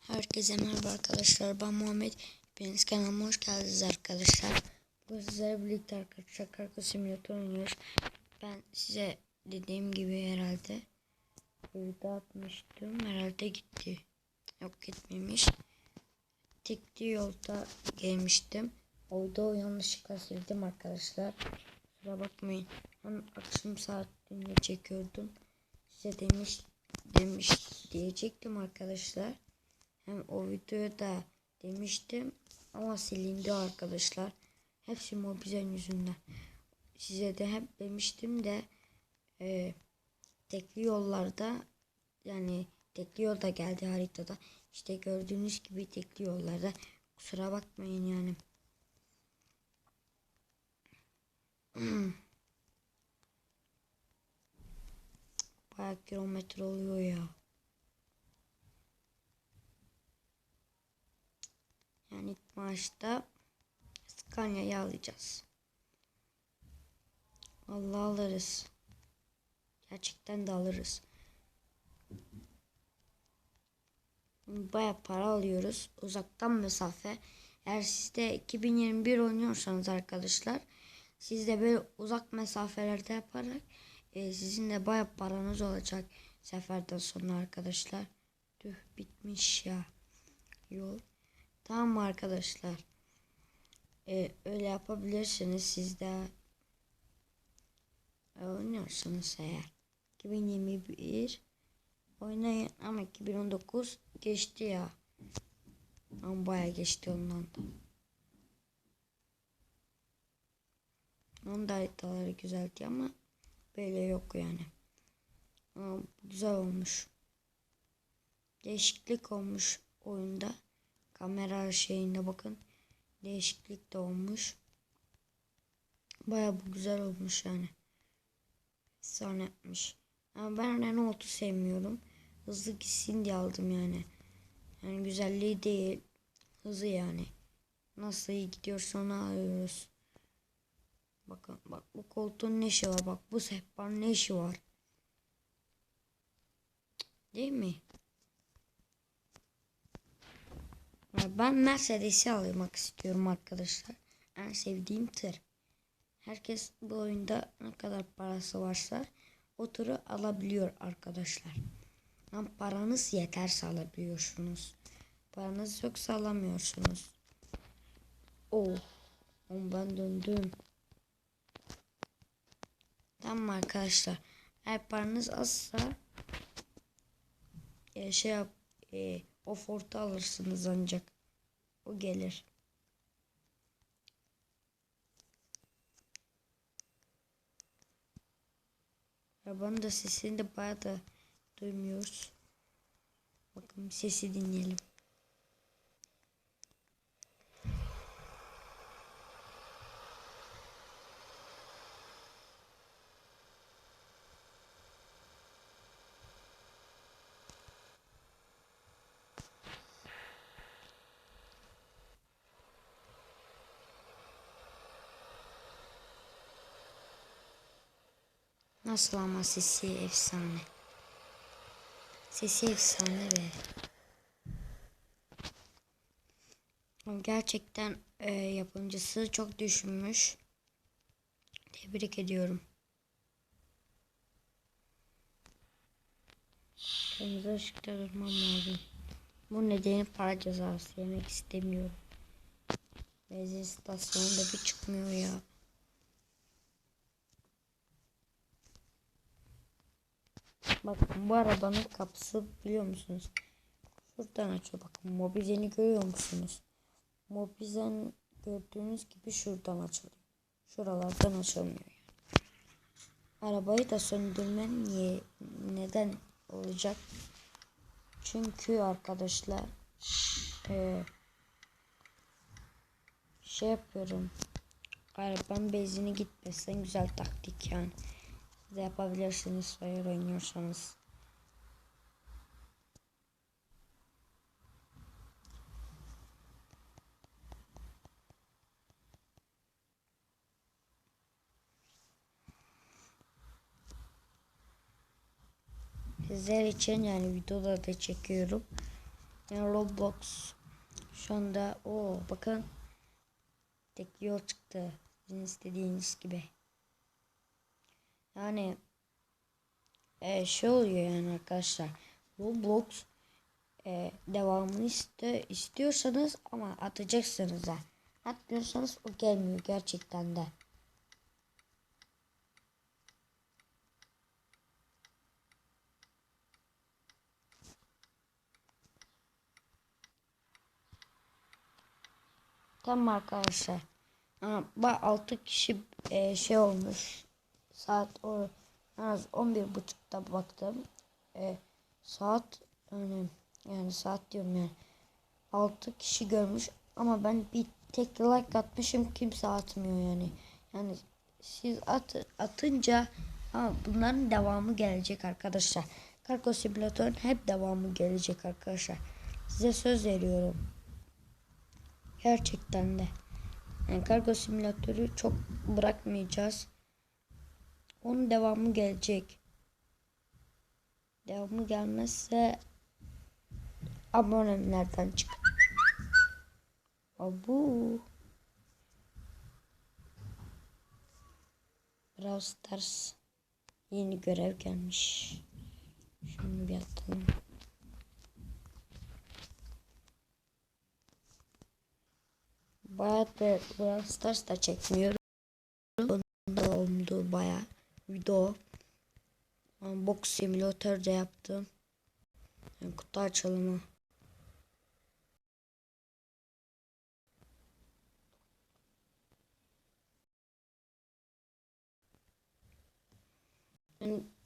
Herkese merhaba arkadaşlar. Ben Muhammed. Hepiniz kanalıma hoş geldiniz arkadaşlar. Bugün sizlerle birlikte arkadaşlar Kargo Simülatör oynuyoruz. Ben size dediğim gibi herhalde video atmıştım. Herhalde gitti. Yok gitmemiş. Tekli yolda gelmiştim. Orada yanlışlıkla sildim arkadaşlar. Kusura bakmayın. Ben akşam saatinde çekiyordum. Size demiş demiş diyecektim arkadaşlar. Hem o videoda demiştim ama silindi arkadaşlar. Hepsi mobizen yüzünden. Size de hep demiştim de e, tekli yollarda yani tekli yolda geldi haritada. İşte gördüğünüz gibi tekli yollarda. Kusura bakmayın yani. Bayağı kilometre oluyor ya. İlk maçta Scania'yı alacağız. Allah alırız. Gerçekten de alırız. Baya para alıyoruz. Uzaktan mesafe. Eğer siz de 2021 oynuyorsanız arkadaşlar siz de böyle uzak mesafelerde yaparak e, sizin de baya paranız olacak seferden sonra arkadaşlar. Tüh bitmiş ya. Yol. Tamam arkadaşlar? Ee, öyle yapabilirsiniz siz de oynuyorsanız eğer. 2021 oynayın ama 2019 geçti ya. Ama baya geçti ondan da. Onun da haritaları güzeldi ama böyle yok yani. Ama güzel olmuş. Değişiklik olmuş oyunda. Kamera şeyinde bakın. Değişiklik de olmuş. Baya bu güzel olmuş yani. Efsane yapmış. Ama ben Renault'u sevmiyorum. Hızlı gitsin diye aldım yani. Yani güzelliği değil. Hızı yani. Nasıl iyi gidiyorsa onu alıyoruz. Bakın bak bu koltuğun ne işi var bak bu sehpanın ne işi var. Değil mi? Ben Mercedes'i almak istiyorum arkadaşlar. En sevdiğim tır. Herkes bu oyunda ne kadar parası varsa o tırı alabiliyor arkadaşlar. Ama paranız yeterse alabiliyorsunuz. Paranız yoksa alamıyorsunuz. Oh. Ben döndüm. Tamam arkadaşlar. Eğer paranız azsa e, şey yap e, o fortu alırsınız ancak. O gelir. Arabanın da sesini de bayağı da duymuyoruz. Bakın sesi dinleyelim. Nasıl ama sesi efsane. Sesi efsane be. Gerçekten e, yapımcısı çok düşünmüş. Tebrik ediyorum. Kırmızı ışıkta durmam lazım. Bu nedeni para cezası yemek istemiyorum. Benzin istasyonunda bir çıkmıyor ya. Bakın bu arabanın kapısı biliyor musunuz? Şuradan açıyor bakın. Mobilyeni görüyor musunuz? Mobilyen gördüğünüz gibi şuradan açılıyor. Şuralardan açılmıyor. Arabayı da söndürmen niye neden olacak? Çünkü arkadaşlar e, şey yapıyorum. Arabanın benzini gitmesin güzel taktik yani de yapabilirsiniz eğer oynuyorsanız. Sizler için yani videoda da çekiyorum. Yani Roblox şu anda o bakın tek yol çıktı. Sizin istediğiniz gibi. Yani e, şey oluyor yani arkadaşlar. Roblox e, devamını iste, istiyorsanız ama atacaksınız ha. Atmıyorsanız o gelmiyor gerçekten de. Tamam arkadaşlar. Aa, bak 6 kişi e, şey olmuş. Saat o az 11 buçukta baktım. E, saat yani, yani saat diyorum yani. 6 kişi görmüş ama ben bir tek like atmışım kimse atmıyor yani. Yani siz at, atınca ama bunların devamı gelecek arkadaşlar. Kargo simülatörün hep devamı gelecek arkadaşlar. Size söz veriyorum. Gerçekten de. Yani kargo simülatörü çok bırakmayacağız. Onun devamı gelecek. Devamı gelmezse abonelerden çık. Abu. Brawl Stars yeni görev gelmiş. Şunu bir atalım. Bayağı da Brawl Stars da çekmiyorum. Onda oldu bayağı video. Box simülatör de yaptım. Yani kutu açılımı.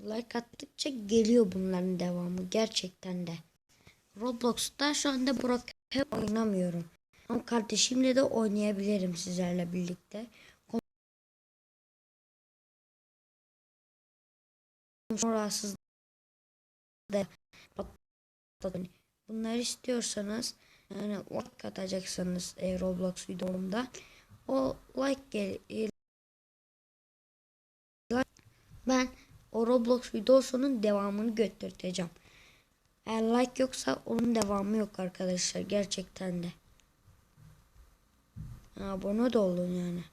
Like attıkça geliyor bunların devamı gerçekten de. Roblox'ta şu anda Brock oynamıyorum. Ama kardeşimle de oynayabilirim sizlerle birlikte. Rahatsız da bunları istiyorsanız yani like atacaksınız e, Roblox videomda. O like gel ben o Roblox videosunun devamını götürteceğim. Eğer like yoksa onun devamı yok arkadaşlar gerçekten de. Abone de olun yani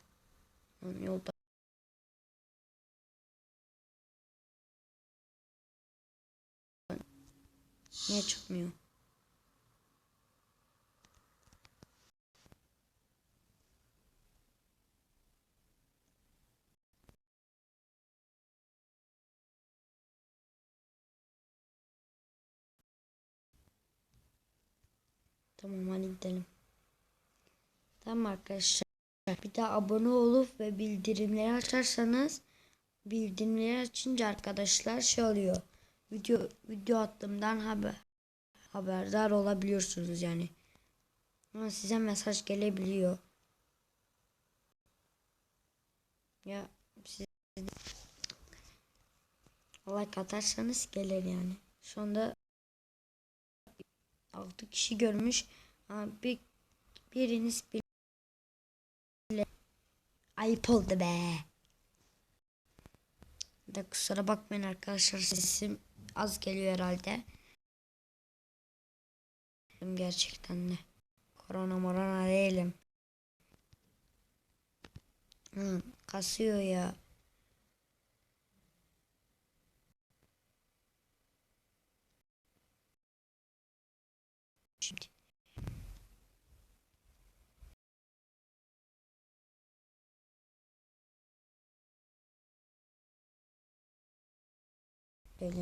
yolda. Niye çıkmıyor? Tamam hadi gidelim. Tamam arkadaşlar. Bir de abone olup ve bildirimleri açarsanız bildirimleri açınca arkadaşlar şey oluyor. Video video attığımdan haber haberdar olabiliyorsunuz yani. Ama size mesaj gelebiliyor. Ya siz like atarsanız gelir yani. Şu anda 6 kişi görmüş. Bir biriniz bir Ayıp oldu be. De kusura bakmayın arkadaşlar sesim az geliyor herhalde. Gerçekten de. Korona morona değilim. Hı, kasıyor ya. Şimdi. Böyle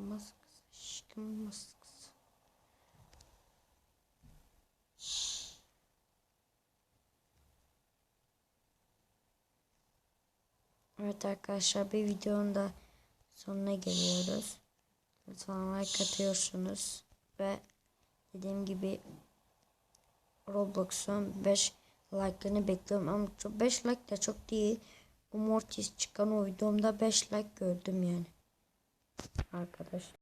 Maskız aşkım maskız. Evet arkadaşlar bir videonun da sonuna geliyoruz. Lütfen like atıyorsunuz ve dediğim gibi Roblox'un 5 like'ını bekliyorum ama 5 like de çok değil. Bu Mortis çıkan o videomda 5 like gördüm yani. Arkadaşlar.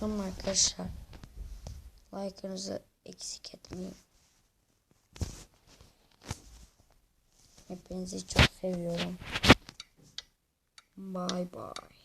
Tamam arkadaşlar. Like'ınızı eksik etmeyin. Hepinizi çok seviyorum. Bye bye.